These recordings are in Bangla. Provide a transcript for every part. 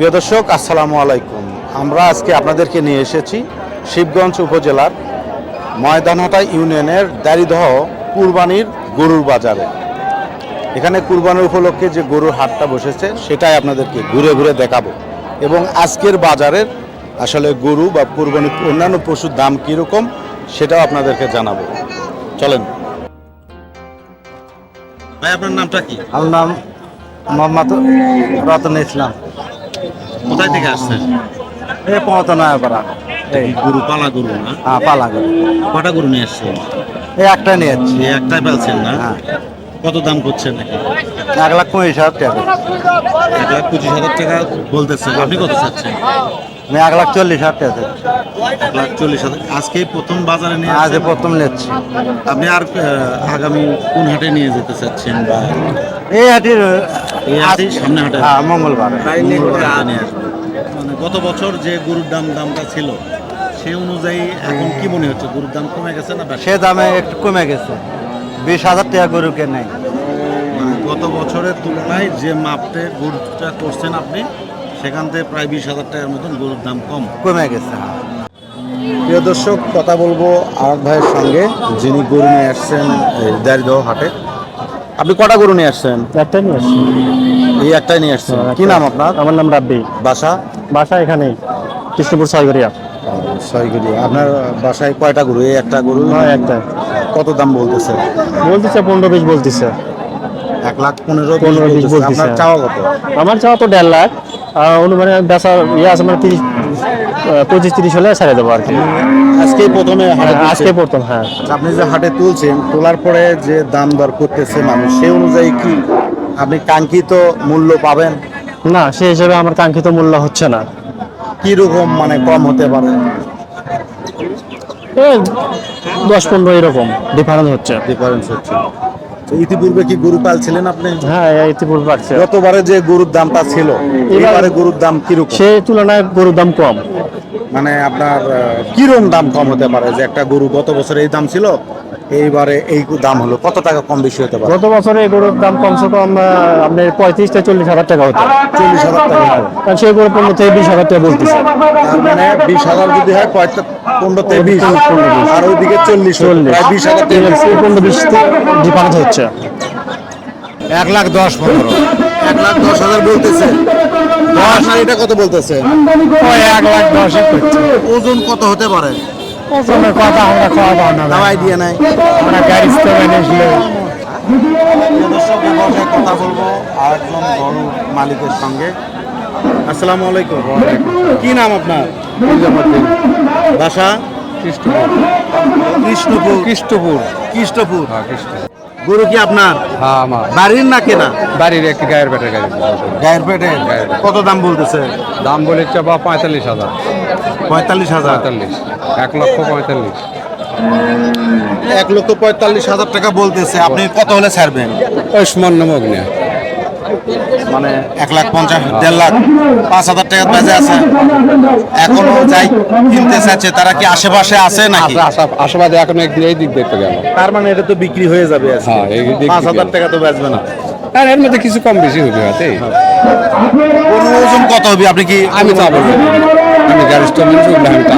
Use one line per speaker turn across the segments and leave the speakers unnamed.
প্রিয় দর্শক আসসালামু আলাইকুম। আমরা আজকে আপনাদেরকে নিয়ে এসেছি শিবগঞ্জ উপজেলার ময়দানহাটা ইউনিয়নের দারিদহ কুরবানির গরুর বাজারে। এখানে কুরবানির উপলক্ষে যে গরুর হাটটা বসেছে সেটাই আপনাদেরকে ঘুরে ঘুরে দেখাবো। এবং আজকের বাজারের আসলে গরু বা কুরবানির অন্যান্য পশুর দাম কীরকম সেটাও আপনাদেরকে জানাব। চলেন। ভাই আপনার নামটা কি?
আমার নাম মোহাম্মদ রতন ইসলাম।
কোথায় থেকে আসছেন?
এই পমত নয়াপাড়া এই
গরু পালা গরু না?
হ্যাঁ পালা গরু।
কটা গরু নিয়ে আসছেন?
এই একটা নিয়ে যাচ্ছি
এই একটাই পালছেন না?
হ্যাঁ।
কত দাম করছেন নাকি?
এক লাখ পঁচিশ হাজার টাকা।
এক লাখ পঁচিশ হাজার টাকা বলতেছেন। আপনি কত চাচ্ছেন?
আমি এক লাখ চল্লিশ হাজার চাচ্ছি।
এক লাখ চল্লিশ হাজার। আজকে প্রথম বাজারে নিয়ে
আজ প্রথম নিচ্ছি।
আপনি আর আগামী কোন হাটে নিয়ে যেতে চাচ্ছেন বা?
এই হাটির
এই হাটেই সামনে হাটে?
হ্যাঁ মঙ্গলবার।
নিয়ে আসবেন। মানে গত বছর যে গরুর দাম দামটা ছিল সেই অনুযায়ী এখন কি মনে হচ্ছে? গরুর দাম কমে গেছে না
সে দামে একটু কমে গেছে। বিশ হাজার টাকা গরু কে নেই
মানে গত বছরের তুলনায় যে মাপটে গরুটা করছেন আপনি সেখান থেকে প্রায় বিশ হাজার টাকার মতন গরুর দাম কম।
কমে গেছে হ্যাঁ।
প্রিয় দর্শক কথা বলব আরেক ভাইয়ের সঙ্গে যিনি গরু নিয়ে আসছেন দারিদহ হাটে। আপনি কটা গরু নিয়ে আসছেন?
একটাই নিয়ে আসছেন
এই একটাই নিয়ে আসছেন। কি নাম আপনার?
আমার নাম রাব্বি।
বাসা?
বাসা এখানেই কৃষ্ণপুর ছয়গড়িয়া।
ছয়গুড়ি আপনার বাসায় কয়টা গরু? এই একটা গরু?
হয় একটাই
কত দাম বলতেছে?
বলতেছে পনেরো বিশ বলতেছে।
এক লাখ পনেরো
পনেরো, বিশ
বলতেছে। আপনার চাওয়া কত?
আমার চাওয়া তো দেড় লাখ। অনুমানে বেচা ইয়ে আছে মানে তিরিশ পঁচিশ তিরিশ হলে ছেড়ে দেবো আর কি।
আজকে প্রথমে
হ্যাঁ, আজকে প্রথম হ্যাঁ।
আপনি যে হাটে তুলছেন তোলার পরে যে দাম দর করতেছে মানুষ সেই অনুযায়ী কি আপনি কাঙ্ক্ষিত মূল্য পাবেন?
না সেই হিসেবে আমার কাঙ্ক্ষিত মূল্য হচ্ছে না।
কি রকম মানে কম হতে পারে?
দশ পনেরো এরকম ডিফারেন্স হচ্ছে।
ডিফারেন্স হচ্ছে। ইতিপূর্বে কি গরু পালছিলেন আপনি?
হ্যাঁ ইতিপূর্বে পারছে
গতবারে যে গরুর দামটা ছিল এবারে গরুর দাম কীরকম?
সে তুলনায় গরুর দাম কম।
মানে আপনার আহ, কীরকম দাম কম হতে পারে? যে একটা গরু গত বছর এই দাম ছিল এইবারে এই দাম হলো কত টাকা কম বেশি হতে পারে?
গত বছরে এই গরুর দাম কমসে কম আহ, আপনার পঁয়ত্রিশ থেকে চল্লিশ হাজার টাকা হতো।
চল্লিশ হাজার টাকা।
কারণ সেই গরু পনেরো থেকে বিশ হাজার টাকা বলতেছে।
মানে বিশ হাজার যদি হয় কয়েকটা পনেরো থেকে বিশ। আর ওইদিকে চল্লিশ
চল্লিশ।
বিশ হাজার
পনেরো বিশ ডিফারেন্স হচ্ছে।
এক লাখ দশ পনেরো।
এক লাখ দশ হাজার বলতেছে। আর এটা কত বলতেছে?
এক লাখ দশে
ওজন কত হতে পারে?
ওজনের কথা আমরা খাওয়া দাওয়া না
তাও আইডিয়া নাই।
আমরা গাড়ি
কথা বলব আরেকজন গরু মালিকের সঙ্গে। আসসালামু আলাইকুম। কি নাম আপনার? বাসা? কৃষ্ণপুর।
কৃষ্টপুর
কৃষ্ণপুর। গরু কি আপনার?
হ্যাঁ আমার।
বাড়ির না কেনা?
বাড়ির একটি গায়ের পেটের গাড়ি।
গায়ের পেটে? কত দাম বলতেছে?
দাম বলেছে বা পঁয়তাল্লিশ হাজার।
পঁয়তাল্লিশ হাজার?
পঁয়তাল্লিশ। এক লক্ষ পঁয়তাল্লিশ।
এক লক্ষ পঁয়তাল্লিশ হাজার টাকা বলতেছে। আপনি কত হলে ছাড়বেন?
ওই নামক নিয়ে।
মানে এক লাখ পঞ্চাশ দেড় লাখ পাঁচ হাজার টাকা বাজে আছে। এখনও যাই কিনতে চাইছে তারা কি আশেপাশে আছে নাকি?
আশেপাশে এখন একদিন এই দিক দেখতে গেল।
তার মানে এটা তো বিক্রি হয়ে যাবে।
হ্যাঁ,
পাঁচ হাজার টাকা তো বেচবে না।
আর এর মধ্যে কিছু কম বেশি হবে হাতে
ওজন কত হবে? আপনি কি
আমি তো বলব আমি আমি টার্গেট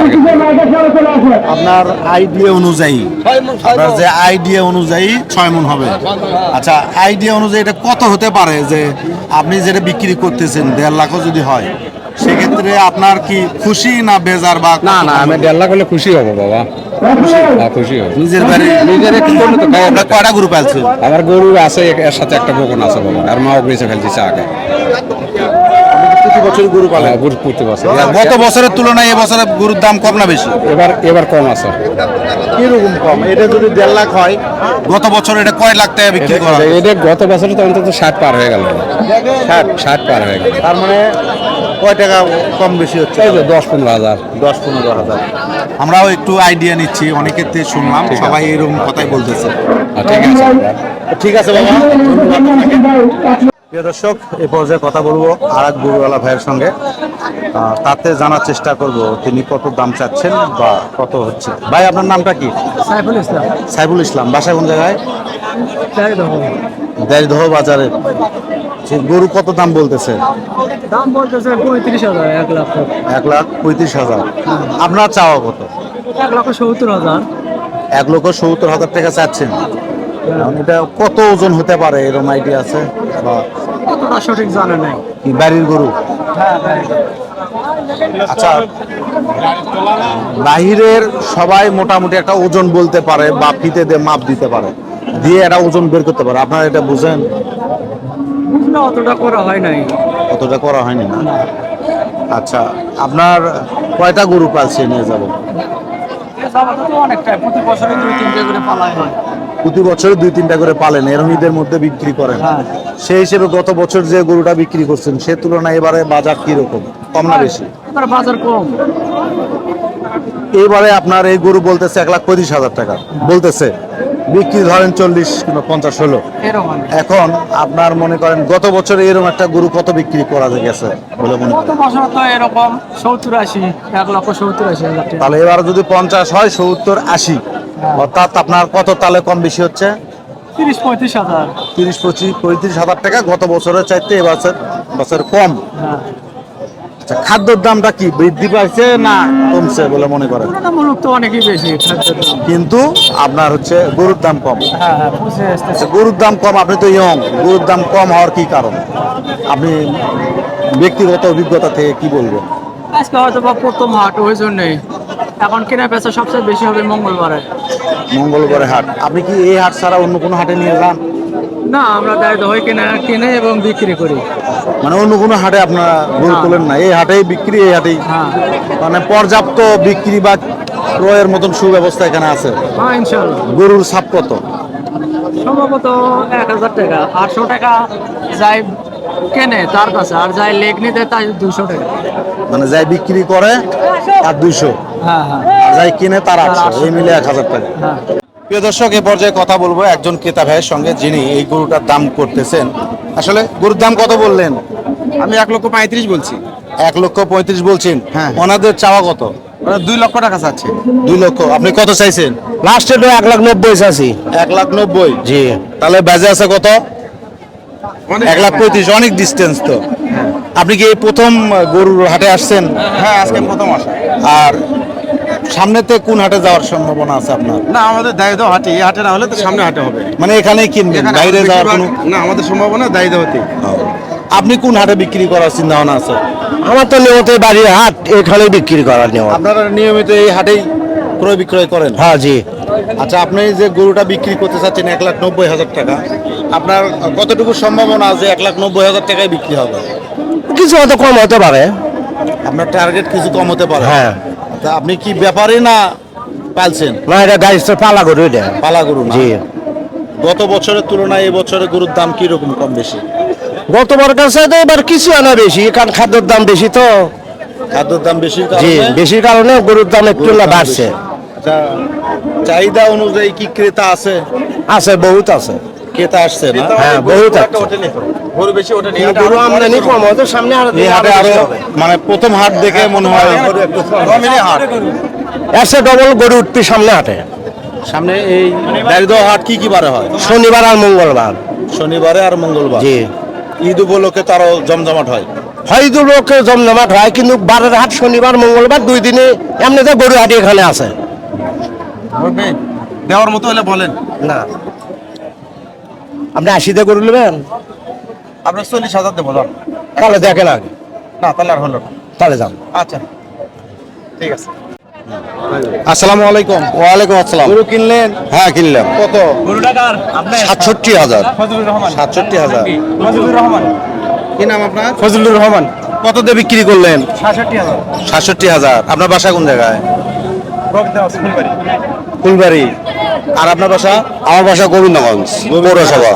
আপনার আইডিয়া অনুযায়ী আপনার যে আইডিয়া অনুযায়ী ছয় মন হবে। আচ্ছা আইডিয়া অনুযায়ী এটা কত হতে পারে যে আপনি যেটা বিক্রি করতেছেন দেড় লাখও যদি হয় সেক্ষেত্রে আপনার কি খুশি না বেজার বা
না না আমি দেড় লাখ হলে খুশি হব বাবা। খুশি হব।
নিজের বাড়ি
নিজের একটু তো
কয়টা আছে
আমার গরু আছে এর সাথে একটা বকন আছে বাবা। আর মা অগ্নিছে ফেলতেছে আগে
প্রতি বছর গরু পালেন?
হ্যাঁ, গরু প্রতি বছর।
গত বছরের তুলনায় এবছরে গরুর দাম কম না বেশি?
এবার এবার কম আছে।
কীরকম কম? এটা যদি দেড় লাখ হয়। গত বছর এটা কয় লাখ টাকা বিক্রি করা হয়?
এটা গত বছরে তো অন্তত ষাট পার হয়ে গেল। ষাট? ষাট পার হয়ে গেল।
তার মানে কয় টাকা কম বেশি হচ্ছে?
দশ পনেরো হাজার।
দশ পনেরো হাজার। আমরাও একটু আইডিয়া নিচ্ছি অনেকের থেকে শুনলাম সবাই এরকম কথাই বলতেছে।
ঠিক আছে।
ঠিক আছে বাবা। প্রিয় দর্শক এই পর্যায়ে কথা বলব আর এক গরুওয়ালা ভাইয়ের সঙ্গে। তাতে জানার চেষ্টা করব তিনি কত দাম চাচ্ছেন বা কত হচ্ছে। ভাই আপনার নামটা কি?
সাইফুল ইসলাম।
সাইবুল ইসলাম। বাসা কোন জায়গায়? দেড়দহ বাজারে। গরু কত দাম বলতেছে?
দাম বলতেছে পঁয়ত্রিশ হাজার এক লাখ।
এক লাখ পঁয়ত্রিশ হাজার। আপনার চাওয়া কত?
এক লক্ষ সত্তর হাজার।
এক লক্ষ সত্তর হাজার টাকা চাচ্ছেন। এটা কত ওজন হতে পারে এরকম আইডিয়া আছে? বা
কতটা সঠিক জানা নাই।
কি বাড়ির গরু? আচ্ছা বাহিরের সবাই মোটামুটি একটা ওজন বলতে পারে বা ফিতে দিয়ে মাপ দিতে পারে দিয়ে একটা ওজন বের করতে পারে। আপনারা এটা বুঝেন?
বুঝলে অতটা করা হয় নাই।
অতটা করা হয়নি না? আচ্ছা আপনার কয়টা গরু পালছে নিয়ে যাব?
তো অনেকটাই প্রতি বছরে দুই তিনটে করে পালাই হয়।
প্রতি বছরে দুই তিনটা করে পালেন এরম ঈদের মধ্যে বিক্রি করেন।
হ্যাঁ।
সেই হিসেবে গত বছর যে গরুটা বিক্রি করছেন সে তুলনায় এবারে বাজার কীরকম? কম না বেশি?
বাজার কম।
এবারে আপনার এই গরু বলতেছে এক লাখ পঁয়ত্রিশ হাজার টাকা। বলতেছে বিক্রি ধরেন চল্লিশ কিংবা পঞ্চাশ হলো। এখন আপনার মনে করেন গত বছর এরকম একটা গরু কত বিক্রি করা গেছে বলে মনে করেন?
বছর তো এরকম সত্তর আশি এক লক্ষ সত্তর আশি
তাহলে এবার যদি পঞ্চাশ হয় সত্তর আশি। অর্থাৎ আপনার কত তাহলে কম বেশি হচ্ছে?
তিরিশ পঁয়ত্রিশ হাজার।
তিরিশ পঁচিশ পঁয়ত্রিশ হাজার টাকা গত বছরের চাইতে এবছর বছর কম।
হ্যাঁ।
আচ্ছা খাদ্যের দামটা কি বৃদ্ধি পাইছে না কমছে বলে মনে করেন?
তো অনেকই বেশি
কিন্তু আপনার হচ্ছে গরুর দাম কম।
হ্যাঁ হ্যাঁ
আচ্ছা, গরুর দাম কম আপনি তো ইয়ং গরুর দাম কম হওয়ার কি কারণ? আপনি ব্যক্তিগত অভিজ্ঞতা থেকে কি বলবেন?
আজকে হয়তো বা প্রথম হাট ওই জন্যই। এখন কেনা বেচা সবচেয়ে বেশি হবে মঙ্গলবারে।
মঙ্গলবারে হাট। আপনি কি এই হাট ছাড়া অন্য কোনো হাটে নিয়ে যান?
না আমরা দায়িত্ব হয়ে কেনা কিনে এবং বিক্রি করি।
মানে অন্য কোনো হাটে আপনারা গরু। তোলেন না? এই হাটেই বিক্রি এই হাটেই
হ্যাঁ
মানে পর্যাপ্ত বিক্রি বা ক্রয়ের মতন সুব্যবস্থা এখানে আছে?
হ্যাঁ
গরুর ছাপ কত?
সম্ভবত এক হাজার টাকা। আটশো টাকা যাই কেনে? তার কাছে। আর যাই লেগ নিতে তাই দুশো টাকা।
মানে যাই বিক্রি করে আর দুইশো।
হ্যাঁ হ্যাঁ।
আর যাই কিনে তার আটশো। এই মিলে এক হাজার টাকা।
হ্যাঁ।
প্রিয় দর্শক এ পর্যায়ে কথা বলব একজন ক্রেতা ভাইয়ের সঙ্গে যিনি এই গরুটার দাম করতেছেন। আসলে গরুর দাম কত বললেন?
আমি এক লক্ষ পঁয়ত্রিশ বলছি।
এক লক্ষ পঁয়ত্রিশ বলছেন।
হ্যাঁ।
ওনাদের চাওয়া কত?
দুই লক্ষ টাকা চাচ্ছে।
দুই লক্ষ। আপনি কত চাইছেন?
লাস্টে তো এক লাখ নব্বই চাচ্ছি
এক লাখ নব্বই?
জি।
তাহলে বাজে আছে কত? এক লাখ পঁয়ত্রিশ অনেক ডিস্টেন্স তো। আপনি কি এই প্রথম গরুর হাটে আসছেন?
হ্যাঁ আজকে প্রথম আসা।
আর সামনেতে কোন হাটে যাওয়ার সম্ভাবনা আছে আপনার?
না আমাদের দায়িত্ব হাটে। এই হাটে না হলে তো সামনে হাটে হবে।
মানে এখানেই কিনবেন? বাইরে যাওয়ার কোনো
না আমাদের সম্ভাবনা দায়িত্ব হতে
আপনি কোন হাটে বিক্রি করার চিন্তা ভাবনা আছে?
আমার তো নিয়মিত বাড়ির হাট এখানে বিক্রি করার নিয়ম
আপনারা নিয়মিত এই হাটেই ক্রয় বিক্রয় করেন?
হ্যাঁ জি।
আচ্ছা আপনি যে গরুটা বিক্রি করতে চাচ্ছেন এক লাখ নব্বই হাজার টাকা আপনার কতটুকু সম্ভাবনা আছে এক লাখ নব্বই হাজার টাকায় বিক্রি হবে?
কিছু হয়তো কম হতে পারে।
আপনার টার্গেট কিছু কম হতে পারে।
হ্যাঁ।
তা আপনি কি ব্যাপারে না পালছেন?
না এটা গাড়ি পালা গরু এটা।
পালা গরু?
জি।
গত বছরের তুলনায় এই বছরে গরুর দাম কি রকম কম বেশি?
গতবার কাছে তো এবার কিছু আনা বেশি কারণ খাদ্যের দাম বেশি তো।
খাদ্যের দাম বেশির
জি বেশির কারণে গরুর দাম একটু না বাড়ছে।
বেশি। আচ্ছা চাহিদা অনুযায়ী কি ক্রেতা আছে?
আছে বহুত আছে।
ক্রেতা আসছে না।
হ্যাঁ বহুত
গরু বেশি ওঠে
গরু আমদানি কম হয়তো সামনে
আরও হাটে আরও মানে প্রথম হাট দেখে মনে হয়
একশো ডবল গরু উঠবি সামনে হাটে।
সামনে এই দারিদ্র হাট কি কি বারে হয়?
শনিবার আর মঙ্গলবার।
শনিবারে আর মঙ্গলবার?
জি।
ঈদ উপলক্ষে তো আরও জমজমাট হয়।
হয়তো লোক জমজমাট হয় কিন্তু বারের হাট শনিবার মঙ্গলবার দুই দিনে এমনিতে গরু হাটি এখানে আছে।
দেওয়ার মতো হলে বলেন।
না। আপনি আশিতে গরু নেবেন?
আপনার চল্লিশ হাজার দেবো যান।
তাহলে দেখেন আগে।
না তাহলে আর হলো না।
তাহলে যান।
আচ্ছা। ঠিক আছে।
আসসালামু আলাইকুম।
ওয়ালাইকুম আসসালাম।
গরু কিনলেন?
হ্যাঁ কিনলাম।
কত?
সাতষট্টি হাজার।
সাতষট্টি হাজার।
ফজলুর রহমান।
কি নাম আপনার?
ফজলুর রহমান।
কত দিয়ে বিক্রি করলেন?
সাতষট্টি হাজার।
সাতষট্টি হাজার। আপনার বাসা কোন জায়গায়?
ফুলবাড়ি
আর আপনার বাসা?
আমার বাসা গোবিন্দগঞ্জ পৌরসভা।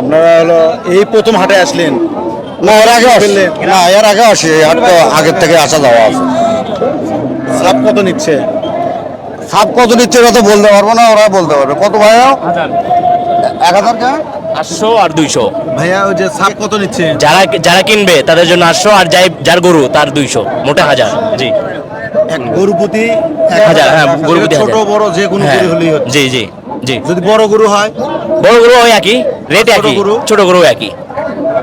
আপনারা হলো এই প্রথম হাটে আসলেন?
না এর আগে আসি। না এর আগে আসি। হাট তো আগের থেকে আসা যাওয়া আছে।
সাপ কত নিচ্ছে?
সাপ কত নিচ্ছে ওরা তো বলতে পারব না ওরা বলতে পারবে। কত ভাইয়া? এক হাজার কে?
আটশো আর দুইশো।
ভাইয়া ওই যে সাপ কত নিচ্ছে?
যারা যারা কিনবে তাদের জন্য আটশো আর যাই যার গরু তার দুইশো। মোটে হাজার জি।
এক গরু প্রতি এক
হাজার, হ্যাঁ, গরু প্রতি
ছোট বড় যে কোনো
হ্যাঁ
গরু হলেই হচ্ছে।
জি জি জি।
যদি বড় গরু হয়?
বড় গরু ওই একই রেট একই
গরু?
ছোট গরু একই।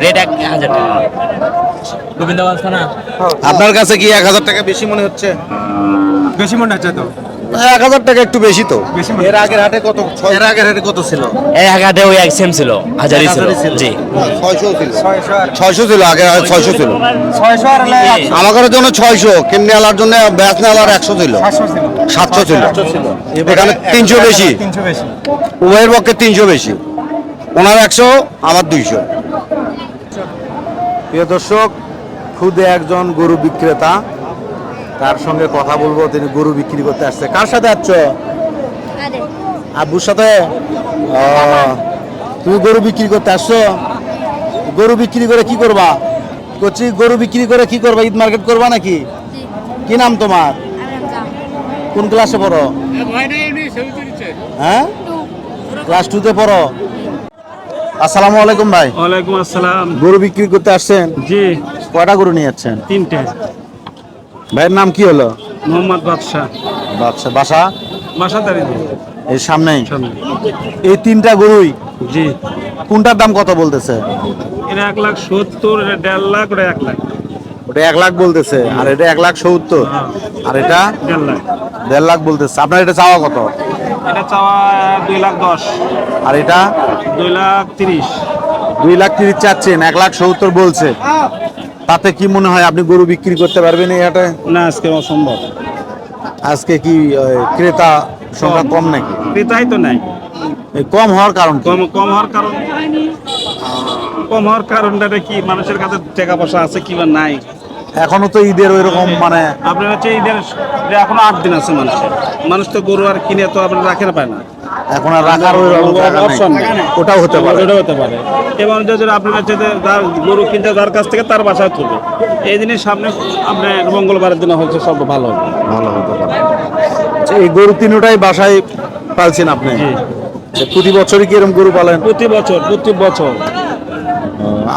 রেট এক হাজার টাকা। গোবিন্দগঞ্জ থানা
আপনার কাছে কি এক হাজার টাকা বেশি মনে হচ্ছে?
বেশি মনে হচ্ছে তো।
এক হাজার টাকা একটু বেশি তো।
এর আগের হাটে কত? এর আগের হাটে কত ছিল?
এই হাটে ওই এক সেম ছিল হাজারই ছিল। জি।
ছয়শো ছিল। ছয়শো ছিল আগে ছয়শো ছিল।
ছয়শো
আমাদের জন্য ছয়শো কেমনি আলার জন্য ব্যাস নেওয়ার একশো ছিল। সাতশো ছিল। এখানে তিনশো বেশি। উভয়ের পক্ষে তিনশো বেশি। ওনার একশো আমার দুইশো।
প্রিয় দর্শক খুদে একজন গরু বিক্রেতা। তার সঙ্গে কথা বলব তিনি গরু বিক্রি করতে আসছে। কার সাথে আসছ আব্বুর সাথে? ও, তুমি গরু বিক্রি করতে আসছো? গরু বিক্রি করে কি করবা? করছি গরু বিক্রি করে কি করবা? ঈদ মার্কেট করবা নাকি? কি নাম তোমার? কোন ক্লাসে পড়ো? হ্যাঁ? ক্লাস টুতে পড়ো? আসসালামু আলাইকুম ভাই।
ওয়ালাইকুম আসসালাম।
গরু বিক্রি করতে আসছেন?
জি।
কয়টা গরু নিয়ে যাচ্ছেন?
তিনটে।
ভাইয়ের নাম কি হলো?
মোহাম্মদ বাদশাহ।
বাচ্চা বাসা?
বাসাদারি
এই সামনেই?
সামনে।
এই তিনটা গরুই?
জি।
কোনটার দাম কত বলতেছে?
এটা এক লাখ সত্তর এটা দেড় লাখ ওটা এক লাখ।
ওটা এক লাখ বলতেছে আর এটা এক লাখ সত্তর। আর এটা?
দেড় লাখ।
দেড় লাখ বলতেছে। আপনার এটা চাওয়া কত?
এটা চাওয়া দুই লাখ দশ।
আর এটা?
দুই লাখ তিরিশ।
দুই লাখ তিরিশ চাচ্ছেন এক লাখ সত্তর বলছে। তাতে কি মনে হয় আপনি গরু বিক্রি করতে পারবেন এই হাটে?
না আজকে অসম্ভব।
আজকে কি ক্রেতা সংখ্যা কম নাকি?
ক্রেতাই তো নাই।
কম হওয়ার কারণ
কম কম হওয়ার কারণ? কম হওয়ার কারণটা কি? মানুষের কাছে টাকা পয়সা আছে কিংবা নাই?
এখনও তো ঈদের ওই রকম মানে
আপনার হচ্ছে ঈদের যে এখনও আট দিন আছে মানুষের। মানুষ তো গরু আর কিনে তো আপনার রাখে না পায় না।
এখন আর রাখার ওই নেই। ওটাও হতে পারে।
ওটাও হতে পারে। এবং যদি আপনার কাছে গরু কিনতে যার কাছ থেকে তার বাসায় তুলবে। এই দিনের সামনে আপনার মঙ্গলবারের দিনে হচ্ছে সব ভালো হবে।
ভালো হতে পারে। আচ্ছা, এই গরু তিনটাই বাসায় পালছেন আপনি। আচ্ছা, প্রতি বছরই কি এরকম গরু পালেন?
প্রতি বছর প্রতি বছর।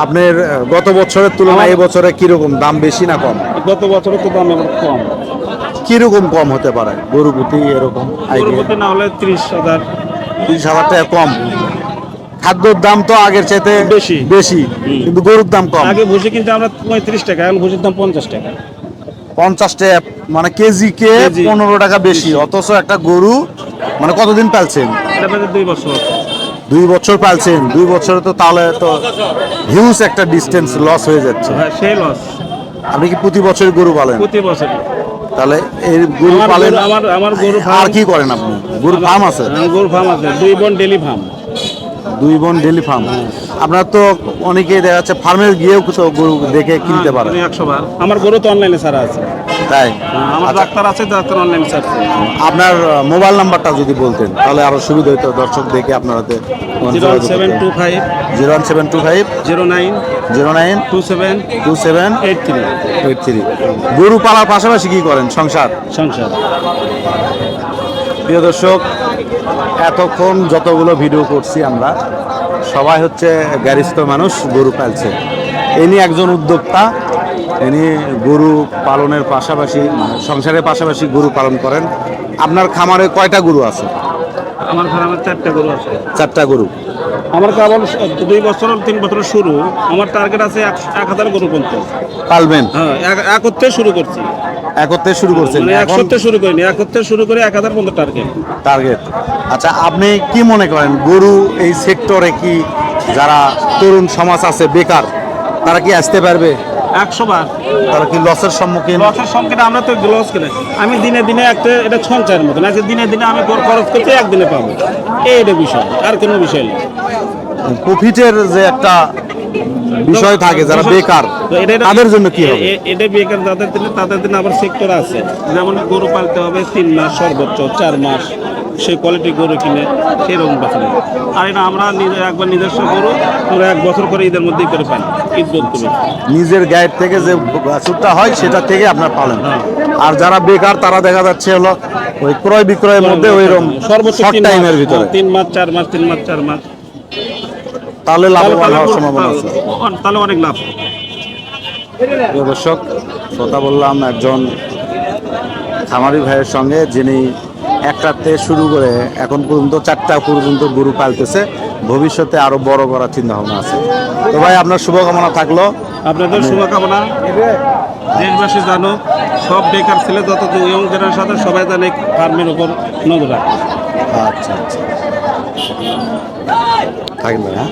আপনার গত বছরের তুলনায় এই বছরে কীরকম? দাম বেশি না কম?
গত বছরের তো দাম কম।
কীরকম কম হতে পারে? গরু প্রতি এরকম
না হলে ত্রিশ হাজার।
তিরিশ হাজার টাকা কম। খাদ্যর দাম তো আগের চাইতে
বেশি।
বেশি কিন্তু গরুর দাম কম।
আগে ভুসি কিনতে আমরা পঁয়ত্রিশ টাকা এখন ভুসির দাম পঞ্চাশ টাকা।
পঞ্চাশ টাকা মানে কেজি। কে। পনেরো টাকা বেশি অথচ একটা গরু মানে কতদিন পালছেন?
দুই বছর।
দুই বছর পালছেন দুই বছরে তো তাহলে তো হিউজ একটা ডিস্টেন্স লস হয়ে যাচ্ছে।
হ্যাঁ সেই লস
আপনি কি প্রতি বছর গরু পালেন?
প্রতি বছর
তাহলে এই গরু
আমার
পালেন
আমার আমার গরু
আর কি করেন আপনি? গরু ফার্ম আছে?
গরু ফার্ম আছে দুই বোন ডেলি ফার্ম।
দুই বোন ডেলি ফার্ম। আপনার তো অনেকেই দেখা যাচ্ছে ফার্মে গিয়েও তো গরু দেখে কিনতে পারে
একশো বার। আমার গরু তো অনলাইনে ছাড়া আছে।
তাই?
আমার
আচ্ছা,
ডাক্তার আছে ডাক্তার অনলাইনে ছাড়ছে।
আপনার মোবাইল নাম্বারটা যদি বলতেন তাহলে আরও সুবিধা হতো দর্শক দেখে আপনারা
zero one seven two five
zero one seven two five
zero nine
zero nine
two seven
two seven
eight three
eight three গরু পালার পাশাপাশি কি করেন সংসার?
সংসার।
প্রিয় দর্শক এতক্ষণ যতগুলো ভিডিও করছি আমরা সবাই হচ্ছে গ্যারিস্থ মানুষ গরু পালছে। ইনি একজন উদ্যোক্তা ইনি গরু পালনের পাশাপাশি সংসারের পাশাপাশি গরু পালন করেন। আপনার খামারে কয়টা গরু আছে?
আমার খামারে চারটা গরু আছে।
চারটা গরু।
আমার কেবল দুই বছর তিন বছর শুরু। আমার টার্গেট আছে এক হাজার গরু পর্যন্ত
পালবেন
হ্যাঁ এক- এক হতে শুরু করছি।
একত্রে শুরু করছেন।
একসত্রে শুরু করিনি একত্রে শুরু করে এক হাজার পর্যন্ত টার্গেট
টার্গেট আচ্ছা আপনি কি মনে করেন গরু এই সেক্টরে কি যারা তরুণ সমাজ আছে বেকার তারা কি আসতে পারবে?
একশো বার।
তারা কি লসের সম্মুখীন?
লসের সংখ্যাটা আমরা তো লস কিনে। আমি দিনে দিনে একটা এটা সঞ্চয়ের মতন। আজকে দিনে দিনে আমি খরচ করতে একদিনে পাবো। এইটা বিষয় আর কোনো বিষয় নেই।
প্রফিটের যে একটা বিষয় থাকে যারা বেকার
তো এটা-
তাদের জন্য কি হবে?
এটা বেকার যাদের দিনে তাদের দিনে আবার সেক্টর আছে। যেমন গরু পালতে হবে তিন মাস সর্বোচ্চ চার মাস। সেই কোয়ালিটি গরু কিনে সেরকম বেচা নেই। আর এটা আমরা নিজে একবার নিজস্ব গরু আমরা এক বছর করে ঈদের মধ্যেই করে পাই। ঈদ বলতে
নিজের গায়ের থেকে যে বাছুরটা হয় সেটা থেকে আপনার পালন। আর যারা বেকার তারা দেখা যাচ্ছে হলো ওই ক্রয় বিক্রয়ের মধ্যে ওইরকম
সর্বোচ্চ
শর্ট
তিন মাস,
টাইমের ভিতরে।
হ্যাঁ, তিন মাস চার মাস তিন মাস চার মাস।
তাহলে লাভবান হওয়ার সম্ভাবনা আছে।
তাহলে অনেক লাভ।
দর্শক কথা বললাম একজন খামারি ভাইয়ের সঙ্গে যিনি একটাতে শুরু করে এখন পর্যন্ত চারটা পর্যন্ত গরু পালতেছে। ভবিষ্যতে আরও বড় করার চিন্তা ভাবনা আছে। তো ভাই আপনার শুভকামনা থাকল।
আপনাদের শুভকামনা। দেশবাসী জানো সব বেকার ছেলে যত ইয়ং জেনারেশন সবাই জানে ফার্মের উপর নজর রাখে।
আচ্ছা আচ্ছা। থাকেন হ্যাঁ?